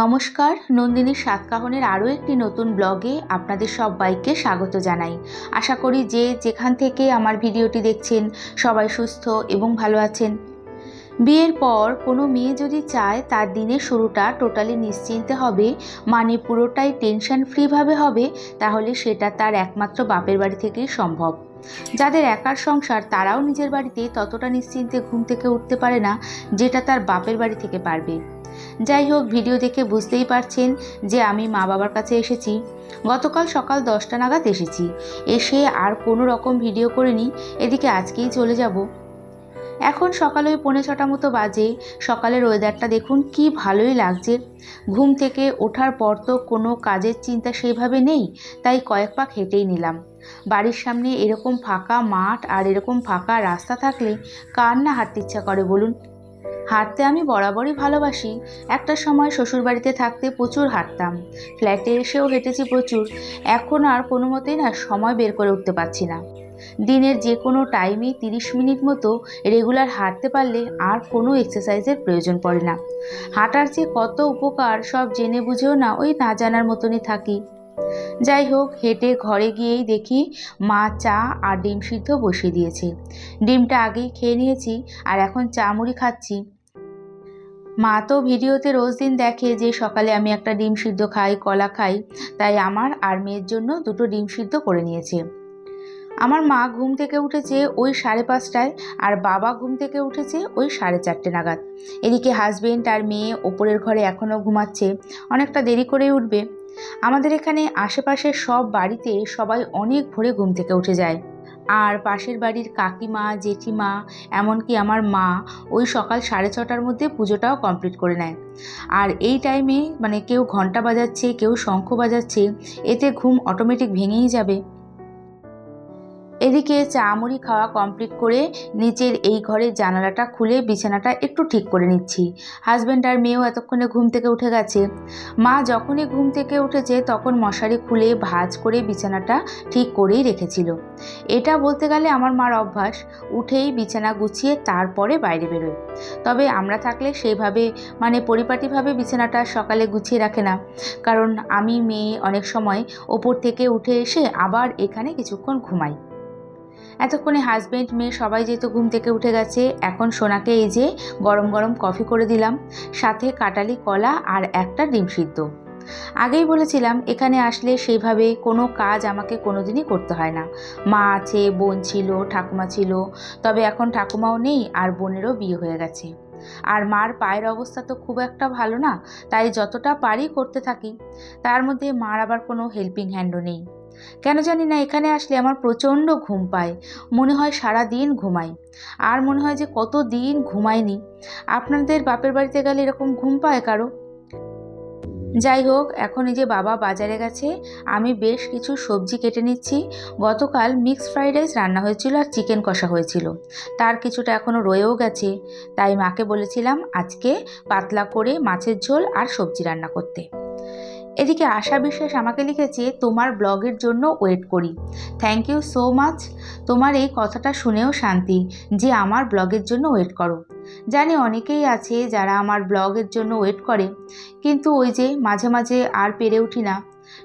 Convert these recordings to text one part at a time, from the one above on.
নমস্কার নন্দিনীর সাতকাহনের আরও একটি নতুন ব্লগে আপনাদের সবাইকে স্বাগত জানাই। আশা করি যে যেখান থেকে আমার ভিডিওটি দেখছেন সবাই সুস্থ এবং ভালো আছেন। বিয়ের পর কোনো মেয়ে যদি চায় তার দিনের শুরুটা টোটালি নিশ্চিন্তে হবে মানে পুরোটাই টেনশন ফ্রিভাবে হবে, তাহলে সেটা তার একমাত্র বাপের বাড়ি থেকেই সম্ভব। যাদের একার সংসার তারাও নিজের বাড়িতে ততটা নিশ্চিন্তে ঘুম থেকে উঠতে পারে না, যেটা তার বাপের বাড়ি থেকে পারবে। যাই হোক, ভিডিও দেখে বুঝতেই পারছেন যে আমি মা বাবার কাছে এসেছি। গতকাল সকাল দশটা নাগাদ এসেছি। এসে আর কোনো রকম ভিডিও করিনি, এদিকে আজকেই চলে যাব। এখন সকালে ওই পৌনে ছটা মতো বাজে। সকালের ওয়েদারটা দেখুন, কি ভালোই লাগছে। ঘুম থেকে ওঠার পর তো কোনো কাজের চিন্তা সেইভাবে নেই, তাই কয়েক পাক হেঁটেই নিলাম। বাড়ির সামনে এরকম ফাঁকা মাঠ আর এরকম ফাঁকা রাস্তা থাকলে কার না হাঁটতে ইচ্ছা করে বলুন? হাঁটতে আমি বরাবরই ভালোবাসি। একটা সময় শ্বশুরবাড়িতে থাকতে প্রচুর হাঁটতাম। ফ্ল্যাটে এসেও হেঁটেছি প্রচুর। এখন আর কোনো মতেই না সময় বের করে উঠতে পারছি না। দিনের যে কোনো টাইমে তিরিশ মিনিট মতো রেগুলার হাঁটতে পারলে আর কোনো এক্সারসাইজের প্রয়োজন পড়ে না। হাঁটার যে কত উপকার সব জেনে বুঝেও না ওই না জানার মতনই থাকি। যাই হোক, হেঁটে ঘরে গিয়েই দেখি মা চা আর ডিম সিদ্ধ বসিয়ে দিয়েছে। ডিমটা আগেই খেয়ে নিয়েছি আর এখন চা মুড়ি খাচ্ছি। মা তো ভিডিওতে রোজ দিন দেখে যে সকালে আমি একটা ডিম সিদ্ধ খাই, কলা খাই, তাই আমার আর মেয়ের জন্য দুটো ডিম সিদ্ধ করে নিয়েছে। আমার মা ঘুম থেকে উঠেছে ওই সাড়ে পাঁচটায় আর বাবা ঘুম থেকে উঠেছে ওই সাড়ে চারটে নাগাদ। এদিকে হাজবেন্ড আর মেয়ে ওপরের ঘরে এখনও ঘুমাচ্ছে, অনেকটা দেরি করেই উঠবে। আমাদের এখানে আশেপাশের সব বাড়িতে সবাই অনেক ভোরে ঘুম থেকে উঠে যায়। আর পাশের বাড়ির কাকিমা, জেঠিমা, এমনকি আমার মা ওই সকাল সাড়ে ছটার মধ্যে পুজোটাও কমপ্লিট করে নেয়। আর এই টাইমে মানে কেউ ঘণ্টা বাজাচ্ছে, কেউ শঙ্খ বাজাচ্ছে, এতে ঘুম অটোমেটিক ভেঙেই যাবে। এদিকে চা মুড়ি খাওয়া কমপ্লিট করে নিচের এই ঘরের জানালাটা খুলে বিছানাটা একটু ঠিক করে নিচ্ছি। হাজব্যান্ড আর মেয়েও এতক্ষণে ঘুম থেকে উঠে গেছে। মা যখনই ঘুম থেকে উঠেছে তখন মশারি খুলে ভাজ করে বিছানাটা ঠিক করেই রেখেছিল। এটা বলতে গেলে আমার মার অভ্যাস, উঠেই বিছানা গুছিয়ে তারপরে বাইরে বেরোয় তবে আমরা থাকলে সেইভাবে মানে পরিপাটিভাবে বিছানাটা সকালে গুছিয়ে রাখে না। কারণ আমি মেয়ে অনেক সময় ওপর থেকে উঠে এসে আবার এখানে কিছুক্ষণ ঘুমাই। এতক্ষণে হাজব্যান্ড মেয়ে সবাই যেহেতু ঘুম থেকে উঠে গেছে, এখন সোনাকে এই যে গরম গরম কফি করে দিলাম। সাথে কাটালি কলা আর একটা ডিম সিদ্ধ। আগেই বলেছিলাম, এখানে আসলে সেইভাবে কোনো কাজ আমাকে কোনো দিনই করতে হয় না। মা আছে, বোন ছিল, ঠাকুমা ছিল, তবে এখন ঠাকুমাও নেই আর বোনেরও বিয়ে হয়ে গেছে। আর মার পায়ের অবস্থা তো খুব একটা ভালো না, তাই যতটা পারি করতে থাকি। তার মধ্যে মার আবার কোনো হেল্পিং হ্যান্ডও নেই। কেন জানি না, এখানে আসলে আমার প্রচণ্ড ঘুম পায়। মনে হয় সারা দিন ঘুমাই। আর মনে হয় যে কত দিন ঘুমাইনি। আপনাদের বাপের বাড়িতে গেলে এরকম ঘুম পায় কারও? যাই হোক, এখন এই যে বাবা বাজারে গেছে, আমি বেশ কিছু সবজি কেটে নিচ্ছি। গতকাল মিক্স ফ্রাইড রাইস রান্না হয়েছিল আর চিকেন কষা হয়েছিল। তার কিছুটা এখনও রয়েও গেছে। তাই মাকে বলেছিলাম আজকে পাতলা করে মাছের ঝোল আর সবজি রান্না করতে। এদিকে আশা বিশ্বাস আমাকে লিখেছে, তোমার ব্লগের জন্য ওয়েট করি। থ্যাংক ইউ সো মাচ তোমার এই কথাটা শুনেও শান্তি, যে আমার ব্লগের জন্য ওয়েট করো। জানি অনেকেই আছে যারা আমার ব্লগের জন্য ওয়েট করে, কিন্তু ওই যে মাঝে মাঝে আর পেরে উঠি না।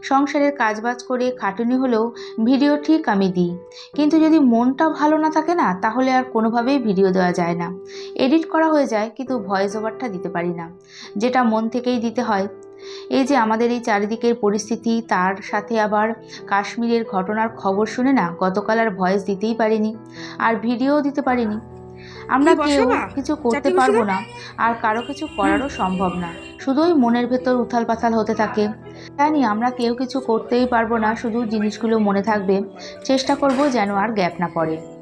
সংসারের কাজবাজ করে খাটুনি হলেও ভিডিও ঠিক আমি দিই। কিন্তু যদি মনটা ভালো না থাকে না, তাহলে আর কোনোভাবেই ভিডিও দেওয়া যায় না। এডিট করা হয়ে যায়, কিন্তু ভয়েস ওভারটা দিতে পারি না। যেটা মন থেকেই দিতে হয় এই যে আমাদের এই চারিদিকের পরিস্থিতি তার সাথে আবার কাশ্মীরের ঘটনার খবর শুনে না গতকাল আর ভয়েস দিতেই পারিনি আর ভিডিও দিতে পারিনি। আমরা কেউ? কিছু করতে পারব না? না আর কারও কিছু করারও সম্ভব না। শুধুই মনের ভেতর উথাল পাথাল হতে থাকে। জানি আমরা কেউ কিছু করতেই পারব না শুধু জিনিসগুলো মনে থাকবে। চেষ্টা করব যেন আর গ্যাপ না পড়ে।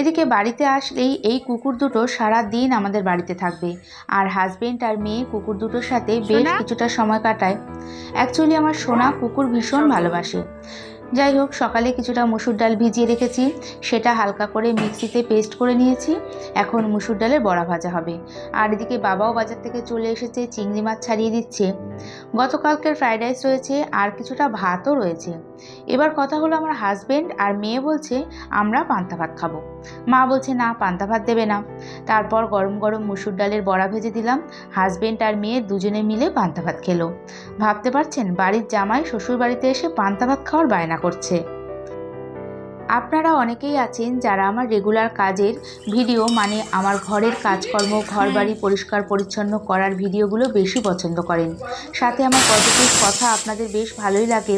এদিকে বাড়িতে আসলেই এই কুকুর দুটো সারা দিন আমাদের বাড়িতে থাকবে। আর হাজবেন্ড আর মেয়ে কুকুর দুটোর সাথে বেশ কিছুটা সময় কাটায়। অ্যাকচুয়ালি আমার সোনা কুকুর ভীষণ ভালোবাসে। যাই হোক, সকালে কিছুটা মুসুর ডাল ভিজিয়ে রেখেছি। সেটা হালকা করে মিক্সিতে পেস্ট করে নিয়েছি। এখন মুসুর ডালের বড়া ভাজা হবে। আর এদিকে বাবাও বাজার থেকে চলে এসেছে, চিংড়ি মাছ ছাড়িয়ে দিচ্ছে। গতকালকের ফ্রাইড রাইস রয়েছে, আর কিছুটা ভাতও রয়েছে। এবার কথা হলো আমার হাজবেন্ড আর মেয়ে বলছে, আমরা পান্তা ভাত খাব। মা বলছে, না, পান্তা ভাত দেবে না। তারপর গরম গরম মুসুর ডালের বড়া ভেজে দিলাম। হাজবেন্ড আর মেয়ে দুজনে মিলে পান্তা ভাত খেলো। ভাবতে পারছেন, বাড়ির জামাই শ্বশুর বাড়িতে এসে পান্তা ভাত খাওয়ার বায়না করছে। আপনারা অনেকেই আছেন যারা আমার রেগুলার কাজের ভিডিও মানে আমার ঘরের কাজকর্ম ঘর বাড়ি পরিষ্কার পরিচ্ছন্ন করার ভিডিওগুলো বেশি পছন্দ করেন। সাথে আমার পজিটিভ কথা আপনাদের বেশ ভালোই লাগে।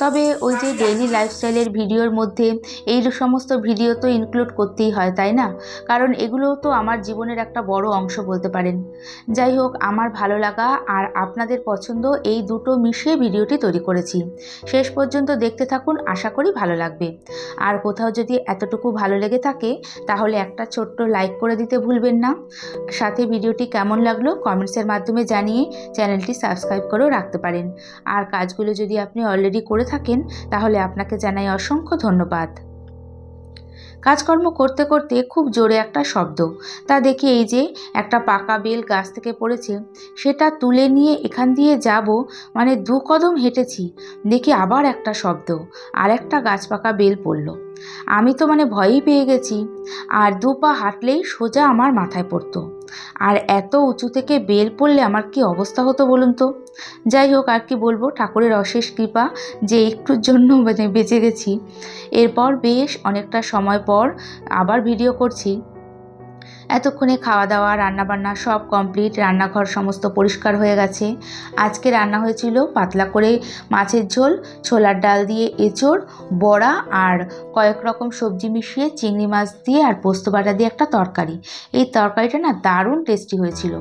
তবে ওই যে ডেইলি লাইফস্টাইলের ভিডিওর মধ্যে এই সমস্ত ভিডিও তো ইনক্লুড করতেই হয়, তাই না? কারণ এগুলোও তো আমার জীবনের একটা বড় অংশ বলতে পারেন। যাই হোক, আমার ভালো লাগা আর আপনাদের পছন্দ এই দুটো মিশিয়ে ভিডিওটি তৈরি করেছি। শেষ পর্যন্ত দেখতে থাকুন, আশা করি ভালো লাগবে। আর কোথাও যদি এতটুকু ভালো লেগে থাকে, তাহলে একটা ছোট্ট লাইক করে দিতে ভুলবেন না। সাথে ভিডিওটি কেমন লাগল কমেন্টসের মাধ্যমে জানিয়ে চ্যানেলটি সাবস্ক্রাইব করেও রাখতে পারেন। আর কাজগুলো যদি আপনি অলরেডি করে থাকেন, তাহলে আপনাকে জানাই অসংখ্য ধন্যবাদ। কাজকর্ম করতে করতে খুব জোরে একটা শব্দ, তা দেখে এই যে একটা পাকা বেল গাছ থেকে পড়েছে, সেটা তুলে নিয়ে এখান দিয়ে যাব মানে দু কদম হেঁটেছি, দেখি আবার একটা শব্দ, আর একটা গাছ পাকা বেল পড়ল। আমি তো মানে ভয়ই পেয়ে গেছি। আর দু পা হাঁটলেই সোজা আমার মাথায় পড়তো। আর এত উঁচু থেকে বেল পড়লে আমার কি অবস্থা হতো বলুন তো? যাই হোক, আর কি বলব, ঠাকুরের অশেষ কৃপা যে একটুর জন্য মানে বেঁচে গেছি। এরপর বেশ অনেকটা সময় পর আবার ভিডিও করছি। এতক্ষণে খাওয়া দাওয়া রান্নাবান্না সব কমপ্লিট রান্নাঘর সমস্ত পরিষ্কার হয়ে গেছে। আজকে রান্না হয়েছিল পাতলা করে মাছের ঝোল, ছোলার ডাল দিয়ে এঁচোড়, বড়া আর কয়েক রকম সবজি মিশিয়ে চিংড়ি মাছ দিয়ে আর পোস্ত বাটা দিয়ে একটা তরকারি। এই তরকারিটা না দারুণ টেস্টি হয়েছিল।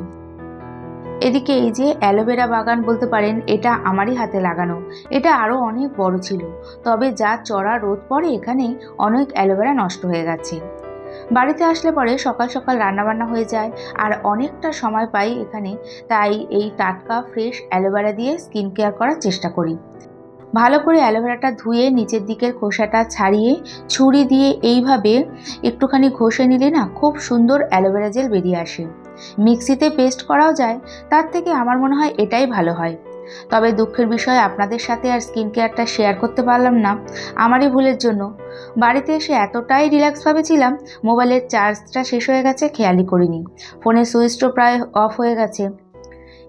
এদিকে এই যে অ্যালোভেরা বাগান বলতে পারেন, এটা আমারই হাতে লাগানো। এটা আরও অনেক বড় ছিল। তবে যা চড়া রোদ পড়ে এখানে অনেক অ্যালোভেরা নষ্ট হয়ে গেছে। বাড়িতে আসলে পরে সকাল সকাল রান্নাবান্না হয়ে যায় আর অনেকটা সময় পাই এখানে। তাই এই টাটকা, ফ্রেশ অ্যালোভেরা দিয়ে স্কিন কেয়ার করার চেষ্টা করি। ভালো করে অ্যালোভেরাটা ধুয়ে নিচের দিকের খোসাটা ছাড়িয়ে ছুরি দিয়ে এইভাবে একটুখানি ঘষে নিলে না খুব সুন্দর অ্যালোভেরা জেল বেরিয়ে আসে। মিক্সিতে পেস্ট করাও যায়, তার থেকে আমার মনে হয় এটাই ভালো হয়। তবে দুঃখের বিষয়, আপনাদের সাথে আর স্কিন কেয়ারটা শেয়ার করতে পারলাম না। আমারই ভুলের জন্য। বাড়িতে এসে এতটাই রিল্যাক্সভাবে ছিলাম, মোবাইলের চার্জটা শেষ হয়ে গেছে, খেয়ালই করিনি। ফোনের সুইচটা প্রায় অফ হয়ে গেছে।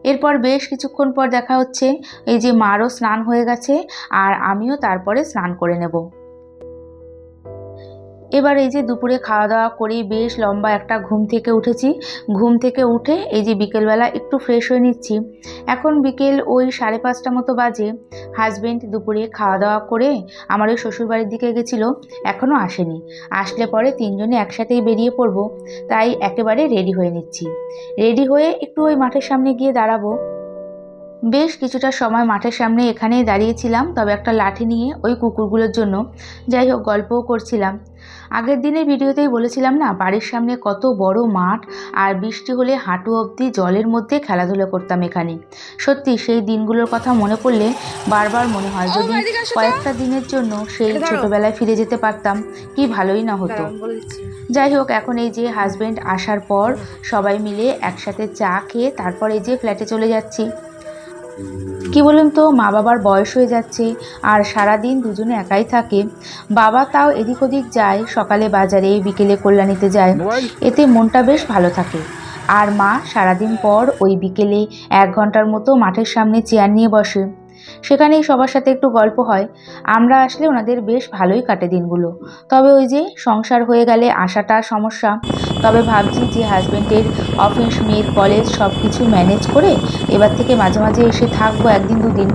এরপর বেশ কিছুক্ষণ পর দেখা হচ্ছে, এই যে মারও স্নান হয়ে গেছে, আর আমিও তারপরে স্নান করে নেব। এবার এই যে দুপুরে খাওয়া দাওয়া করে বেশ লম্বা একটা ঘুম থেকে উঠেছি। ঘুম থেকে উঠে এই যে বিকেলবেলা একটু ফ্রেশ হয়ে নিচ্ছি। এখন বিকেল ওই সাড়ে পাঁচটা মতো বাজে। হাজবেন্ড দুপুরে খাওয়া দাওয়া করে আমার ওই শ্বশুরবাড়ির দিকে গেছিল এখনও আসেনি। আসলে পরে তিনজনে একসাথেই বেরিয়ে পড়ব, তাই একেবারে রেডি হয়ে নিচ্ছি। রেডি হয়ে একটু ওই মাঠের সামনে গিয়ে দাঁড়াবো। বেশ কিছুটা সময় মাঠের সামনে এখানেই দাঁড়িয়েছিলাম তবে একটা লাঠি নিয়ে ওই কুকুরগুলোর জন্য। যাই হোক গল্পও করছিলাম। আগের দিনের ভিডিওতেই বলেছিলাম না বাড়ির সামনে কত বড় মাঠ আর বৃষ্টি হলে হাঁটু অবধি জলের মধ্যে খেলাধুলো করতাম এখানে। সত্যি সেই দিনগুলোর কথা মনে পড়লে বারবার মনে হয় যদি কয়েকটা দিনের জন্য সেই ছোটবেলায় ফিরে যেতে পারতাম কি ভালোই না হতো। যাই হোক এখন এই যে হাজব্যান্ড আসার পর সবাই মিলে একসাথে চা খেয়ে তারপর এই যে ফ্ল্যাটে চলে যাচ্ছি। কি বলুন তো মা বাবার বয়স হয়ে যাচ্ছে আর সারা দিন দুজনে একাই থাকে। বাবা তাও এদিক ওদিক যায় সকালে বাজারে বিকেলে কল্যাণীতে যায়। এতে মনটা বেশ ভালো থাকে। আর মা সারাদিন পর ওই বিকেলে এক ঘণ্টার মতো মাঠের সামনে চেয়ার নিয়ে বসে। সেখানেই সবার সাথে একটু গল্প হয়। আমরা আসলে ওনাদের বেশ ভালোই কাটে দিনগুলো। তবে ওই যে সংসার হয়ে গেলে আসাটা সমস্যা। তবে ভাবছি যে হাজব্যান্ডের অফিস, মেয়ের কলেজ সব কিছু ম্যানেজ করে এবার থেকে মাঝে মাঝে এসে থাকব একদিন দুদিন।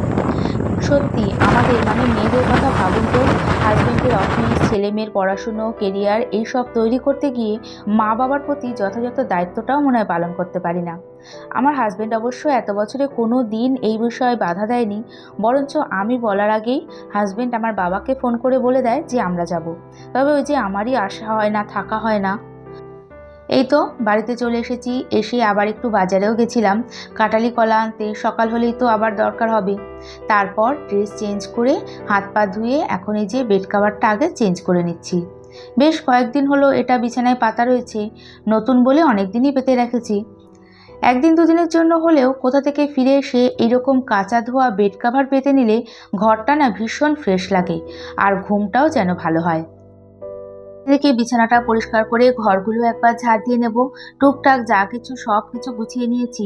সত্যি, আমাদের মানে মেয়েদের কথা ভাবুন তো হাজব্যান্ডের অফিস ছেলে মেয়ের পড়াশুনো কেরিয়ার এইসব তৈরি করতে গিয়ে মা বাবার প্রতি যথাযথ দায়িত্বটাও মনে হয় পালন করতে পারি না। আমার হাজব্যান্ড অবশ্য এত বছরে কোনো দিন এই বিষয়ে বাধা দেয়নি, বরঞ্চ আমি বলার আগেই হাজব্যান্ড আমার বাবাকে ফোন করে বলে দেয় যে আমরা যাব। তবে ওই যে আমারই আসা হয় না, থাকা হয় না এই তো, বাড়িতে চলে এসেছি। এসে আবার একটু বাজারেও গেছিলাম। কাটালি কলা আনতে, সকাল হলেই তো আবার দরকার হবে। তারপর ড্রেস চেঞ্জ করে হাত পা ধুয়ে এখন এই যে বেড কাভারটা আগে চেঞ্জ করে নিচ্ছি। বেশ কয়েকদিন হলো এটা বিছানায় পাতা রয়েছে। নতুন বলে অনেক দিনই পেতে রেখেছি। একদিন দুদিনের জন্য হলেও কোথা থেকে ফিরে এসে এরকম কাঁচা ধোয়া বেড কাভার পেতে নিলে ঘরটা না ভীষণ ফ্রেশ লাগে। আর ঘুমটাও যেন ভালো হয়। এদিকে বিছানাটা পরিষ্কার করে ঘরগুলো একবার ঝাড় দিয়ে নেব। টুকটাক যা কিছু, সব কিছু গুছিয়ে নিয়েছি।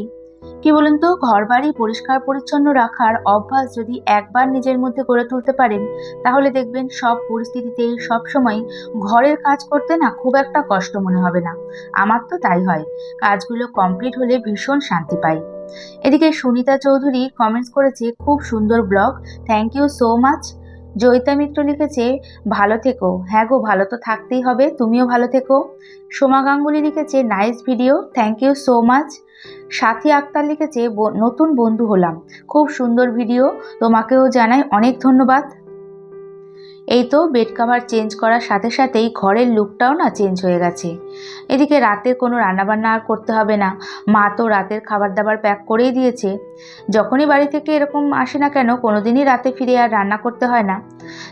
কি বলুন তো ঘর বাড়ি পরিষ্কার পরিচ্ছন্ন রাখার অভ্যাস যদি একবার নিজের মধ্যে গড়ে তুলতে পারেন, তাহলে দেখবেন সব পরিস্থিতিতেই সব সময় ঘরের কাজ করতে না খুব একটা কষ্ট মনে হবে না। আমার তো তাই হয়। কাজগুলো কমপ্লিট হলে ভীষণ শান্তি পাই। এদিকে সুনিতা চৌধুরী কমেন্টস করেছে, খুব সুন্দর blog thank you so much Joyita Mitra লিখেছে, ভালো থেকো। হ্যাঁ গো, ভালো তো থাকতেই হবে, তুমিও ভালো থেকো। সোমা গাঙ্গুলি লিখেছে, nice video, thank you so much. Sathi Akter লিখেছে, "ব- নতুন বন্ধু হলাম। খুব সুন্দর ভিডিও, তোমাকেও জানাই অনেক ধন্যবাদ। এই তো বেড কাভার চেঞ্জ করার সাথে সাথেই ঘরের লুকটাও না চেঞ্জ হয়ে গেছে। এদিকে রাতের কোনো রান্নাবান্না আর করতে হবে না। মা তো রাতের খাবার দাবার প্যাক করেই দিয়েছে। যখনই বাড়ি থেকে এরকম আসে না কেন কোনো দিনই রাতে ফিরে আর রান্না করতে হয় না।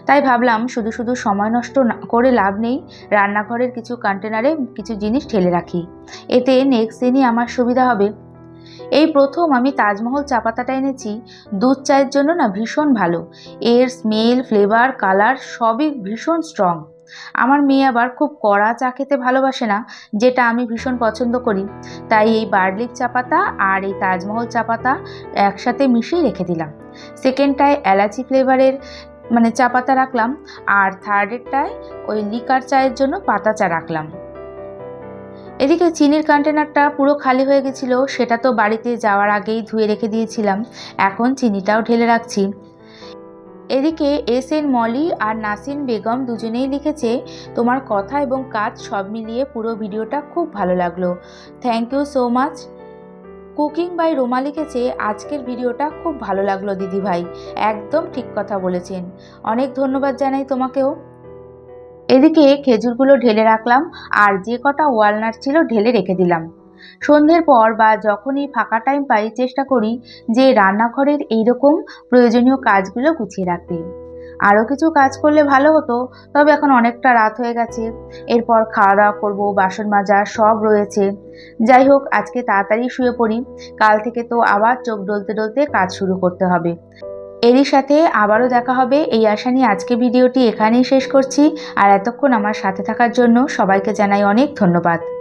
তাই ভাবলাম শুধু শুধু সময় নষ্ট করে লাভ নেই, রান্নাঘরের কিছু কন্টেনারে কিছু জিনিস ঠেলে রাখি। এতে নেক্সট দিনই আমার সুবিধা হবে। এই প্রথম আমি তাজমহল চা পাতাটা এনেছি। দুধ চায়ের জন্য না ভীষণ ভালো। এর স্মেল ফ্লেভার কালার সবই ভীষণ স্ট্রং আমার মেয়ে আবার খুব কড়া চা খেতে ভালোবাসে না, যেটা আমি ভীষণ পছন্দ করি। তাই এই বার্লিক চা পাতা আর এই তাজমহল চা পাতা একসাথে মিশিয়ে রেখে দিলাম। সেকেন্ডটায় এলাচি ফ্লেভারের মানে চা পাতা রাখলাম। আর থার্ডেরটায় ওই লিকার চায়ের জন্য পাতা চা রাখলাম। এদিকে চিনির কন্টেনারটা পুরো খালি হয়ে গেছিল, সেটা তো বাড়িতে যাওয়ার আগেই ধুয়ে রেখে দিয়েছিলাম। এখন চিনিটাও ঢেলে রাখছি। এদিকে এস এন মলি আর নাসিন বেগম দুজনেই লিখেছে, তোমার কথা এবং কাজ সব মিলিয়ে পুরো ভিডিওটা খুব ভালো লাগল। Thank you so much cooking by Roma লিখেছে, আজকের ভিডিওটা খুব ভালো লাগল দিদি ভাই একদম ঠিক কথা বলেছেন। অনেক ধন্যবাদ জানাই তোমাকেও। এদিকে খেজুরগুলো ঢেলে রাখলাম আর যে কটা ওয়ালনাট ছিল ঢেলে রেখে দিলাম। সন্ধ্যের পর বা যখনই ফাঁকা টাইম পাই, চেষ্টা করি যে রান্নাঘরের এইরকম প্রয়োজনীয় কাজগুলো গুছিয়ে রাখতে। আরও কিছু কাজ করলে ভালো হতো, তবে এখন অনেকটা রাত হয়ে গেছে। এরপর খাওয়া দাওয়া করব, বাসন মাজা সব রয়েছে। যাই হোক, আজকে তাড়াতাড়ি শুয়ে পড়ি। কাল থেকে তো আবার চোখ ডলতে ডলতে কাজ শুরু করতে হবে। এরই সাথে আবারও দেখা হবে। এই আশা নিয়ে আজকে ভিডিওটি এখানেই শেষ করছি। আর এতক্ষণ আমার সাথে থাকার জন্য সবাইকে জানাই অনেক ধন্যবাদ।